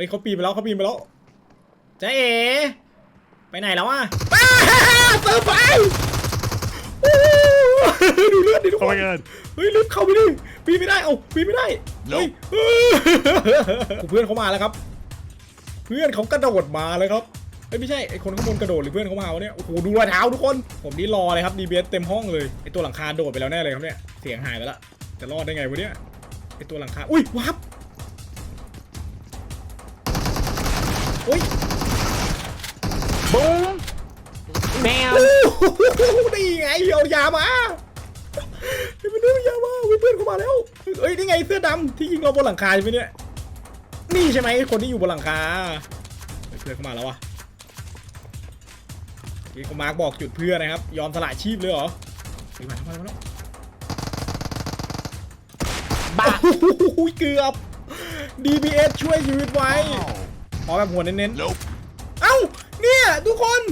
ฮ้ยเขาปีนไปแล้วเขาปีนไปแล้วเจ๊เอ๋ไปไหนแล้วอะอ้าเติมไฟโอ้โหดูเลือดดิทุก Oh ค my น god. เฮ้ยลึกเข้าไปดิปีนไม่ได้เอ้าปีนไม่ได้เฮ้ยเฮ้ยเพื่อนเขามาแล้วครับ เพื่อนเขากระโดดมาเลยครับเอ้ยไม่ใช่ไอคนข้างบนกระโดดหรือเพื่อนเขามาวะเนี่ยโอ้โหดูรอยเท้าทุกคน ผมนี่รอเลยครับ DBS เต็มห้องเลยไอตัวหลังคาโดดไปแล้วแน่เลยครับเนี่ยเสียงหายไปละจะรอดได้ไงวะเนี่ยไอตัวหลังคาอุ้ยวับ อุ้ย Boom. Bam. โอ้โหนี่ไงเอายามาไอ้มันเอายามาเพื่อนเขามาแล้วเอ้ยนี่ไงเสื้อดำที่ยิงเราบนหลังคาใช่ไหมเนี่ยนี่ใช่ไหมคนที่อยู่บนหลังคาเฮ้ยเพื่อนเข้ามาแล้ววะนี่ก็มาร์กบอกจุดเพื่อนนะครับ ยอมสละชีพเลยเหรอเฮ้ยมาแล้วมาแล้วมาแล้วบ้าโอ้โหเกือบ DBS ช่วยชีวิตไว้ข อแบบหัวเน้นๆ Nope. เอ้า เนี่ยทุกคน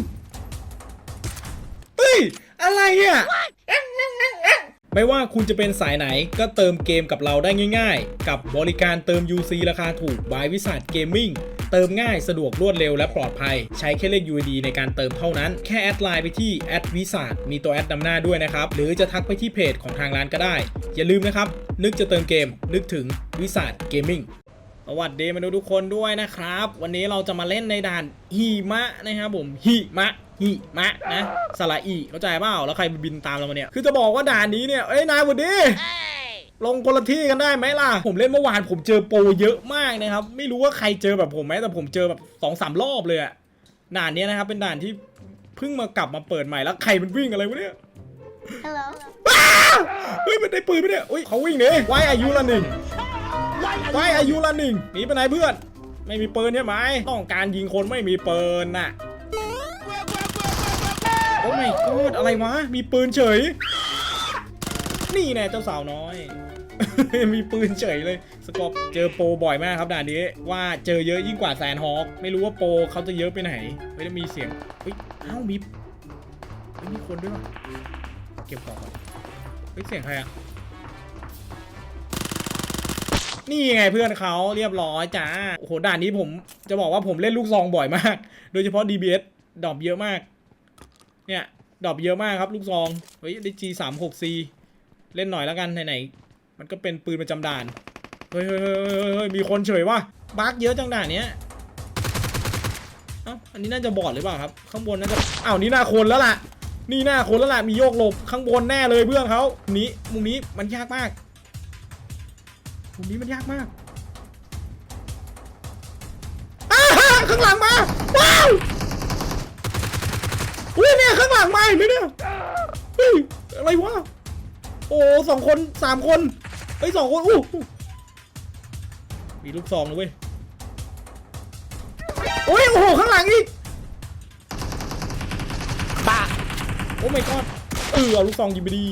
เฮ้ย อะไรอะ ไม่ว่าคุณจะเป็นสายไหนก็เติมเกมกับเราได้ง่าย ๆ กับบริการเติม UC ราคาถูกบายวิสัทเกมมิ่งเติมง่ายสะดวกรวดเร็วและปลอดภัย ใช้แค่เลข UID ในการเติมเท่านั้น แค่แอดไลน์ไปที่แอดวิสัทมีตัวแอดนำหน้าด้วยนะครับ หรือจะทักไปที่เพจของทางร้านก็ได้ อย่าลืมนะครับ นึกจะเติมเกม นึกถึงวิสัทเกมมิ่ง สวัสดีมาดูทุกคนด้วยนะครับ วันนี้เราจะมาเล่นในด่านหิมะนะครับผมหิมะหิมะนะสละอีเข้าใจเปล่าแล้วใครบินตามเรามาเนี่ยคือจะบอกว่าด่านนี้เนี่ยเอ้ยนายวันดีลงคนละที่กันได้ไหมล่ะ ผมเล่นเมื่อวานผมเจอโปรเยอะมากนะครับ ไม่รู้ว่าใครเจอแบบผมไหมแต่ผมเจอแบบสองสามรอบเลยอะด่านเนี้ยนะครับเป็นด่านที่เพิ่งมากลับมาเปิดใหม่แล้วใครมันวิ่งอะไรวะเนี่ย Hello. อ้าเฮ้ยมันได้ปืนไหมเนี่ยเฮ้ยเขาวิ่งหนีไว้อายุละหนึ่ง ไว้อายุละหนึ่งหนีไปไหนเพื่อน ไม่มีปืนใช่ไหมต้องการยิงคนไม่มีปืนน่ะโอ้ไม่กอดอะไรวะมีปืนเฉย นี่แน่เจ้าสาวน้อย มีปืนเฉยเลย สกอบเจอโปบ่อยมากครับด่านนี้ ว่าเจอเยอะยิ่งกว่าแซนฮอคไม่รู้ว่าโปเขาจะเยอะไปไหนไม่ได้มีเสียงเฮ้ยเอ้ามีมีคนด้วยวะเก็บของเฮ้ยเสียงใครอะ นี่ไงเพื่อนเขาเรียบร้อยจ้าโอ้โหด่านนี้ผมจะบอกว่าผมเล่นลูกซองบ่อยมาก โดยเฉพาะ DBS ดรอปเยอะมาก เนี่ยดรอปเยอะมากครับลูกซองเฮ้ยได้ G 3 6 C เล่นหน่อยแล้วกันไหนๆมันก็เป็นปืนประจำด่านเฮ้ยเฮ้ยเฮ้ยเฮ้ยเฮ้ยมีคนเฉยว่ะบั๊กเยอะจังด่านเนี้ยเอ้าอันนี้น่าจะบอดหรือเปล่าครับ ข้างบนน่าจะอ้าวนี่หน้าคนแล้วล่ะ นี่หน้าคนแล้วล่ะมีโยกหลบข้างบนแน่เลยเพื่อนเขามุมนี้มุมนี้มันยากมาก มุมนี้มันยากมากอ้าข้างหลังมา ว้าวอุ้ยเนี่ยข้างหลังมาเห็นไหมเนี่ยเฮ้ยอะไรวะ โอ้สองคนสามคนเฮ้ยสองคน อู้มีลูกซองนะเว้ย โอ้ย โอ้โห ข้างหลังอีกบ้าโอ้ไม่กอดเออเอาลูกซองยิงไปดี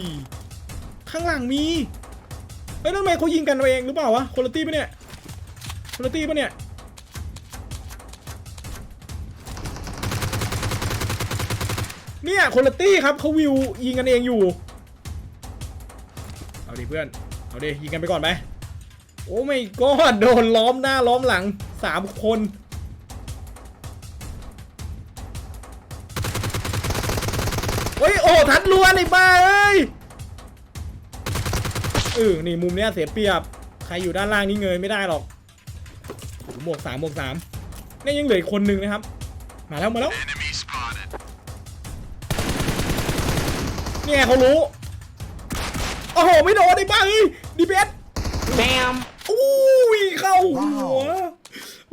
ข้างหลังมี ฮ้ยแล้วทำไมเขายิงกันเองหรือเปล่าวะคนละตี้ปะเนี่ยคนละตี้ปะเนี่ยเนี่ยคนละตี้ครับเขาวิวยิงกันเองอยู่เอาดิเพื่อนเอาดิยิงกันไปก่อนไหมโอ้ไม่ก็โดนล้อมหน้าล้อมหลังสามคนเฮ้ยโอ้ทัดล้วนไอ้บ้าเอ้ย เออนี่มุมเนี้ยเสียเปรียบ ใครอยู่ด้านล่างนี่เงยไม่ได้หรอกโอ้โหหมวกสามหมวกสามนี่ยังเหลืออีกคนนึงนะครับ มาแล้วมาแล้ว Enemy spotted. เนี่ยเขารู้ โอ้โห ไม่โดนไอ้บ้าเอ้ยดีเบส Bam. อุ้ยเข้าหัว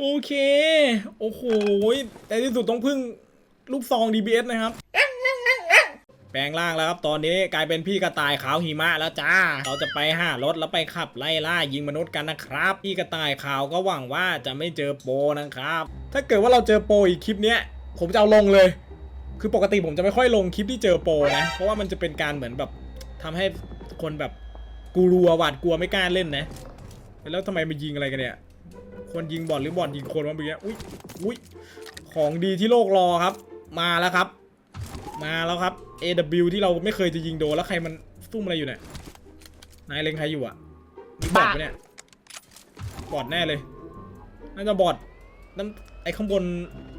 โอเค โอ้โห แต่ที่สุดต้องพึ่งลูกซอง DBS นะครับ แปลงร่างแล้วครับตอนนี้กลายเป็นพี่กระต่ายขาวหิมะแล้วจ้า เราจะไปห้ารถแล้วไปขับไล่ล่ายิงมนุษย์กันนะครับ พี่กระต่ายขาวก็หวังว่าจะไม่เจอโปนะครับ ถ้าเกิดว่าเราเจอโปอีกคลิปเนี้ยผมจะเอาลงเลย คือปกติผมจะไม่ค่อยลงคลิปที่เจอโปนะ เพราะว่ามันจะเป็นการเหมือนแบบทำให้คนแบบกลัวหวาดกลัวไม่กล้าเล่นนะ แล้วทำไมมายิงอะไรกันเนี่ย คนยิงบอลหรือบอลยิงคนวะเมื่อกี้ อุ้ยอุ้ยของดีที่โลกรอครับ มาแล้วครับ มาแล้วครับ AW ที่เราไม่เคยจะยิงโดนแล้วใครมันซุ่มอะไรอยู่เนี่ยนายเล็งใครอยู่อะมีบอทปะเนี่ยบอทแน่เลยน่าจะบอทนั่นไอ้ข้างบน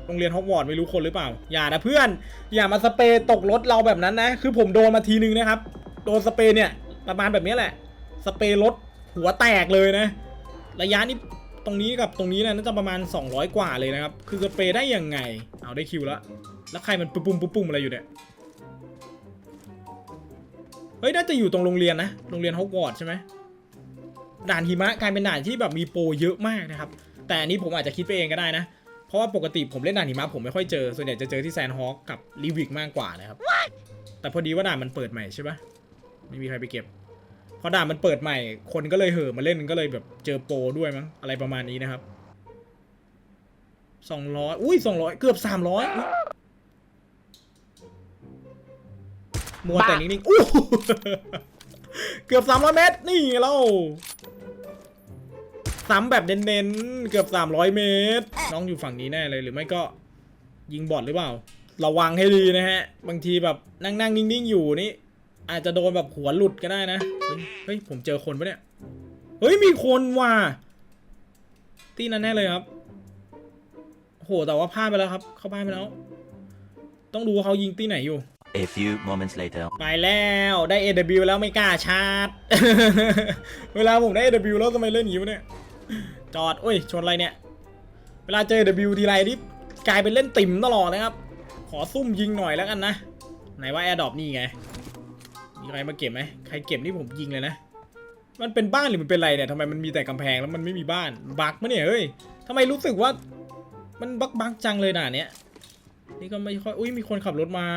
โรงเรียนฮอกวอตส์ไม่รู้คนหรือเปล่า อย่านะเพื่อน อย่ามาสเปรย์ตกรถเราแบบนั้นนะ คือผมโดนมาทีนึงนะครับ โดนสเปรย์เนี่ยประมาณแบบนี้แหละ สเปรย์รถหัวแตกเลยนะ ระยะนี้ ตรงนี้กับตรงนี้เนะน่าจะประมาณ 200 กว่าเลยนะครับ คือสเปรย์ได้ยังไง เอาได้คิวแล้ว แล้วใครมันปุ้มปุ้มปุ้มอะไรอยู่เนี่ย เฮ้ยน่าจะอยู่ตรงโรงเรียนนะ โรงเรียนฮอกวอตส์ใช่ไหมด่านหิมะกลายเป็นด่านที่แบบมีโปรเยอะมากนะครับ แต่อันนี้ผมอาจจะคิดไปเองก็ได้นะ เพราะว่าปกติผมเล่นด่านหิมะผมไม่ค่อยเจอ ส่วนใหญ่จะเจอที่แซนฮอคกับลีวิกมากกว่านะครับ แต่พอดีว่าด่านมันเปิดใหม่ใช่ปะไม่มีใครไปเก็บพ อด่านมันเปิดใหม่ คนก็เลยเห่อะมาเล่นก็เลยแบบเจอโปรด้วยมั้งอะไรประมาณนี้นะครับสองร้อยอุ้ยสองร้อยเกือบสามร้อยมัวแต่นิ่งๆอู้เกือบ300เมตร นี่เราซ้ำแบบเน้นๆ เกือบ300เมตร น้องอยู่ฝั่งนี้แน่เลยหรือไม่ก็ยิงบอดหรือเปล่า ระวังให้ดีนะฮะ บางทีแบบนั่งๆ นิ่งๆ อยู่นี่ อาจจะโดนแบบหัวหลุดก็ได้นะ เฮ้ยเฮ้ยผมเจอคนปะเนี่ย เฮ้ย มีคนว่ะตีนั้นแน่เลยครับโหแต่ว่าพลาดไปแล้วครับ เข้าบ้านไปแล้ว ต้องดูว่าเขายิงตีไหนอยู่ A few moments later. ไปแล้วได้ AW แล้วไม่กล้าชาร์จ เวลาผมได้ AW แล้วทำไมเล่นอย่างนี้วะเนี่ย จอดโอ้ย ชนอะไรเนี่ย เวลาเจอ AW ทีไรนี่กลายเป็นเล่นติ่มตลอดนะครับ ขอซุ่มยิงหน่อยแล้วกันนะ ไหนว่า a อ r d ด o p นี่ไง มีใครมาเก็บไหมใครเก็บนี่ผมยิงเลยนะ มันเป็นบ้านหรือมันเป็นอะไรเนี่ยทำไมมันมีแต่กำแพงแล้วมันไม่มีบ้านบักมะเนี่ยเฮ้ยทำไมรู้สึกว่า มันบักบักจังเลยด่านเนี้ยนี่ก็ไม่ค่อยอุ้ยมีคนขับรถมา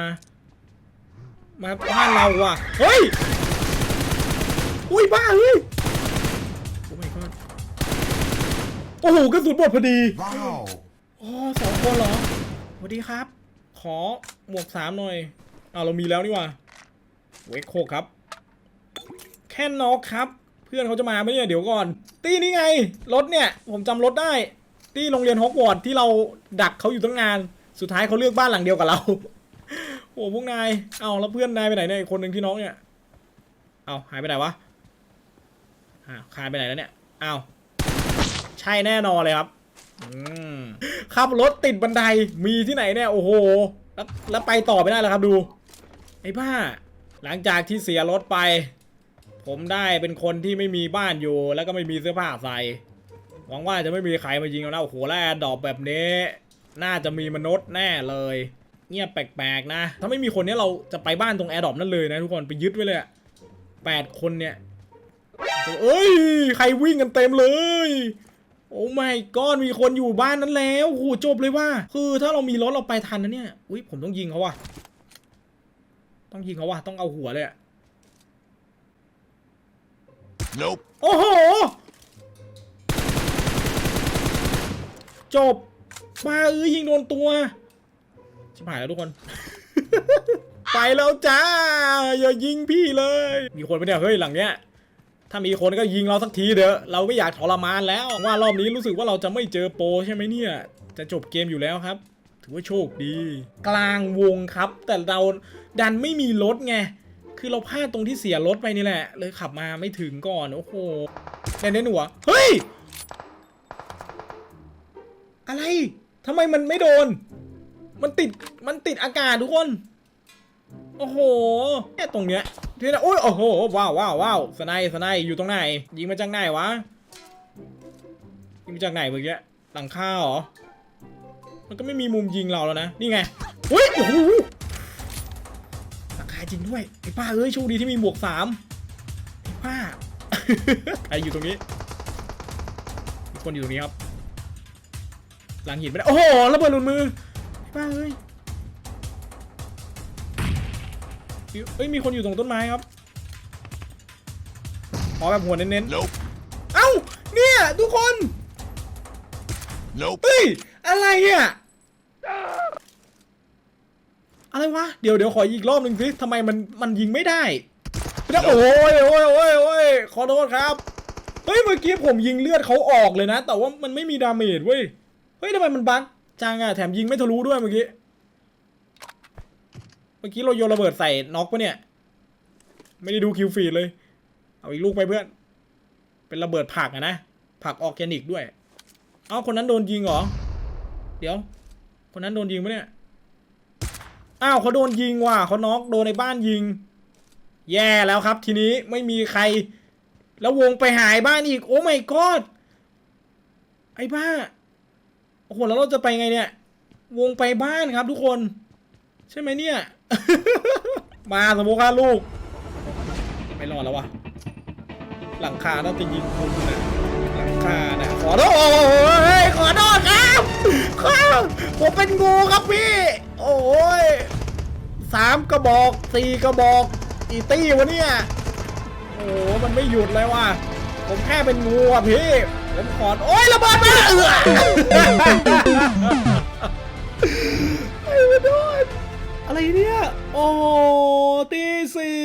มาบ้านเราว่ะเฮ้ยอุ้ยบ้าเฮ้ยโอ้ my god โอ้โหกระสุนหมดพอดี Wow. อ๋อสองคนเหรอสวัสดีครับ ขอหมวกสามหน่อยอ้าเรามีแล้วนี่ว่า เวกโคกครับ แค่นอกครับ เพื่อนเขาจะมาไหมเนี่ยเดี๋ยวก่อน ตี้นี่ไง รถเนี่ย ผมจำรถได้ที่โรงเรียนฮอกวอตส์ที่เราดักเขาอยู่ตั้งนาน สุดท้ายเขาเลือกบ้านหลังเดียวกับเรา โอ้พวกนาย เอาแล้วเพื่อนนายไปไหนเนี่ยอีกคนหนึ่งที่น้องเนี่ย เอาหายไปไหนวะอ้าวคายไปไหนแล้วเนี่ยอ้าวใช่แน่นอนเลยครับอขับรถติดบันไดมีที่ไหนเนี่ย โอ้โห แล้วแล้วไปต่อไม่ได้แล้วครับดู ไอ้บ้า หลังจากที่เสียรถไป ผมได้เป็นคนที่ไม่มีบ้านอยู่ แล้วก็ไม่มีเสื้อผ้าใส่หวังว่าจะไม่มีใครมายิงเรานะโอ้โหแล้วแอร์ดอปแบบนี้ น่าจะมีมนุษย์แน่เลย เงียบแปลกๆนะ ถ้าไม่มีคนนี้เราจะไปบ้านตรงแอร์ดอปนั่นเลยนะทุกคนไปยึดไว้เลยแปดคนเนี่ยเอ้ยใครวิ่งกันเต็มเลย โอ้ไม่ก้อนมีคนอยู่บ้านนั้นแล้วโอ้โหจบเลยว่า คือถ้าเรามีรถเราไปทันนะเนี่ยอุ้ยผมต้องยิงเขาว่ะ ต้องยิงเขาว่ะต้องเอาหัวเลยอะ Nope. โอ้โห จบมาเอ้ยยิงโดนตัว ชิบหายแล้วทุกคน ไปแล้วจ้า อย่ายิงพี่เลย มีคนไปเนี่ยเฮ้ยหลังเนี้ย ถ้ามีคนก็ยิงเราสักทีเด้อะเราไม่อยากทรมานแล้ว ว่ารอบนี้รู้สึกว่าเราจะไม่เจอโปรใช่ไหมเนี่ย จะจบเกมอยู่แล้วครับ ถือว่าโชคดี กลางวงครับ แต่เรา ดันไม่มีรถไง คือเราพลาดตรงที่เสียรถไปนี่แหละ เลยขับมาไม่ถึงก่อน โอ้โหเน้นๆหัวเฮ้ย อะไรทำไมมันไม่โดน มันติด มันติดอากาศทุกคน โอ้โหแค่ตรงเนี้ยที่นะโอ้ยโอ้โห ว้าวว้าวว้าวสไนด์สไนด์อยู่ตรงไหน ยิงมาจากไหนวะ ยิงมาจากไหนเมื่อกี้ หลังคาเหรอ มันก็ไม่มีมุมยิงเราแล้วนะ นี่ไงเฮ้ยโอ้โห หลังคาจริงด้วยไอ้ป้าเอ้ยโชคดีที่มีหมวกสามไอ้ป้าใครอยู่ตรงนี้มีคนอยู่ตรงนี้ครับ หลังหินไม่ได้โอ้โหระเบิดหลุดมือไอ้ป้าเอ้ยเอ้ยมีคนอยู่ตรงต้นไม้ครับขอแบบหัวเน้น Nope. ๆเอ้า เนี่ย ทุกคน Nope. เฮ้ย อะไรอะ อะไรวะ เดี๋ยวเดี๋ยวขออีกรอบหนึ่งสิทำไมมันมันยิงไม่ได้แล้วโอ้ยโอ้ยโอ้ยโอ้ยขอโทษครับ เฮ้ยเมื่อกี้ผมยิงเลือดเขาออกเลยนะ แต่ว่ามันไม่มีดาเมจเว้ย เฮ้ยทำไมมันบั๊กจังอะแถมยิงไม่ทะลุด้วยเมื่อกี้ เมื่อกี้เราโยนระเบิดใส่น็อกปะเนี่ย ไม่ได้ดูคิวฟีดเลย เอาอีกลูกไปเพื่อน เป็นระเบิดผักอะนะ ผักออร์แกนิกด้วย เอ้าคนนั้นโดนยิงเหรอ เดี๋ยว คนนั้นโดนยิงปะเนี่ย อ้าวเขาโดนยิงว่ะเขาน็อกโดนในบ้านยิง แย่แล้วครับ ทีนี้ไม่มีใคร แล้ววงไปหายบ้านอีก โอ้ไม่กอดไอ้บ้าโอ้โหแล้วเราจะไปไงเนี่ย วงไปบ้านครับทุกคน ใช่ไหมเนี่ย มาสมมติว่าลูก ไม่รอดแล้ววะหลังคาต้องจะยิงคุณนะหลังคานะขอโทษขอโทษครับครับผมเป็นงูครับพี่ สามกระบอกสี่กระบอกอีตี้วะเนี่ยโอ้โหมันไม่หยุดเลยว่ะผมแค่เป็นงูอะพี่ ผมขอโอ้ยระเบิดมาเออไอ้มาโดนอะไรเนี่ย โอ้ตีสี่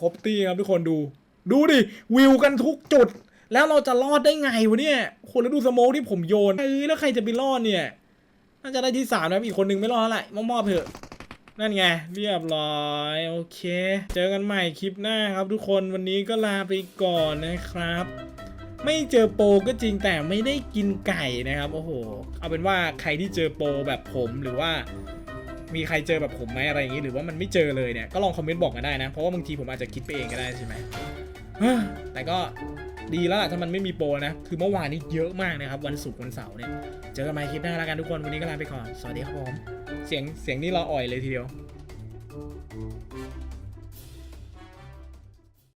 ครบตีครับทุกคนดู ดูดิ วิวกันทุกจุด แล้วเราจะรอดได้ไงวะเนี่ย คนแล้วดูสโมกที่ผมโยนเอ้ยแล้วใครจะไปรอดเนี่ย น่าจะได้ที่สามนะอีกคนนึงไม่รอดแล้วแหละมอบๆเถอะ นั่นไง เรียบร้อย โอเค เจอกันใหม่คลิปหน้าครับ ทุกคนวันนี้ก็ลาไปก่อนนะครับ ไม่เจอโปก็จริงแต่ไม่ได้กินไก่นะครับ โอ้โห เอาเป็นว่าใครที่เจอโปแบบผมหรือว่า มีใครเจอแบบผมไหมอะไรอย่างนี้ หรือว่ามันไม่เจอเลยเนี่ยก็ลองคอมเมนต์บอกกันได้นะ เพราะว่าบางทีผมอาจจะคิดไปเองก็ได้ใช่ไหมแต่ก็ ดีแล้วล่ะถ้ามันไม่มีโปรนะ คือเมื่อวานนี้เยอะมากนะครับ วันศุกร์วันเสาร์เนี่ยเจอกันใหม่คลิปหน้าแล้วกันทุกคนวันนี้ก็ลาไปก่อน สวัสดีครับผม เสียงเสียงนี่เราอ่อยเลยทีเดียว